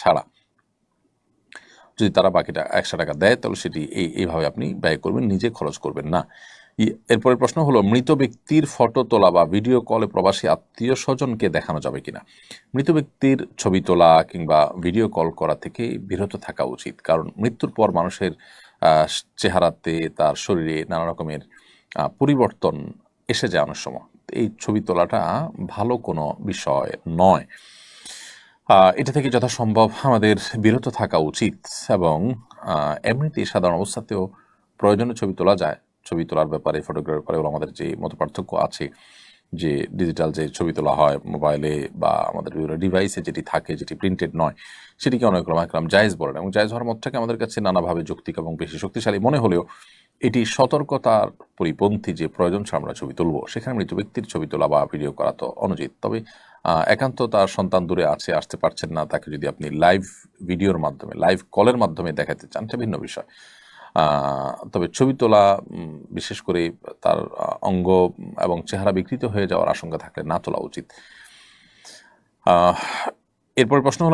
ছাড়া। যদি তারা বাকিটা একশো টাকা দেয়, তাহলে সেটি এই, এইভাবে আপনি ব্যয় করবেন, নিজে খরচ করবেন না। এরপরের প্রশ্ন হলো, মৃত ব্যক্তির ফটো তোলা বা ভিডিও কলে প্রবাসী আত্মীয় স্বজনকে দেখানো যাবে কিনা? মৃত ব্যক্তির ছবি তোলা কিংবা ভিডিও কল করা থেকে বিরত থাকা উচিত, কারণ মৃত্যুর পর মানুষের চেহারাতে তার শরীরে নানা রকমের পরিবর্তন এসে যায় অনেক সময়। এই ছবি তোলাটা ভালো কোনো বিষয় নয়। এটা থেকে যথাসম্ভব আমাদের বিরত থাকা উচিত এবং আহ, এমনিতেই সাধারণ অবস্থাতেও প্রয়োজনে ছবি তোলা যায়। ছবি তোলার ব্যাপারে ফটোগ্রাফির ব্যাপারে আমাদের যে মত পার্থক্য আছে যে ডিজিটাল যে ছবি তোলা হয় মোবাইলে বা আমাদের বিভিন্ন ডিভাইসে যেটি থাকে যেটি প্রিন্টেড নয় সেটিকে অনেক রকম একরাম জায়েজ বলেন এবং জায়জ হওয়ার মতটাকে আমাদের কাছে নানাভাবে যৌক্তিক এবং বেশি শক্তিশালী মনে হলেও এটি সতর্কতার পরিপন্থী যে প্রয়োজন ছাড়া আমরা ছবি তুলব সেখানে মৃত ব্যক্তির ছবি তোলা বা ভিডিও করা তো অনুচিত। তবে একান্ত তার সন্তান দূরে আছে, আসতে পারছেন না, তাকে যদি আপনি লাইভ ভিডিওর মাধ্যমে লাইভ কলের মাধ্যমে দেখাতে চান সেটা ভিন্ন বিষয়। তবে ছবি তোলা বিশেষ করে তার অঙ্গ এবং চেহারা বিকৃত হয়ে যাওয়ার আশঙ্কা থাকলে না তোলা উচিত। এরপর প্রশ্ন হলো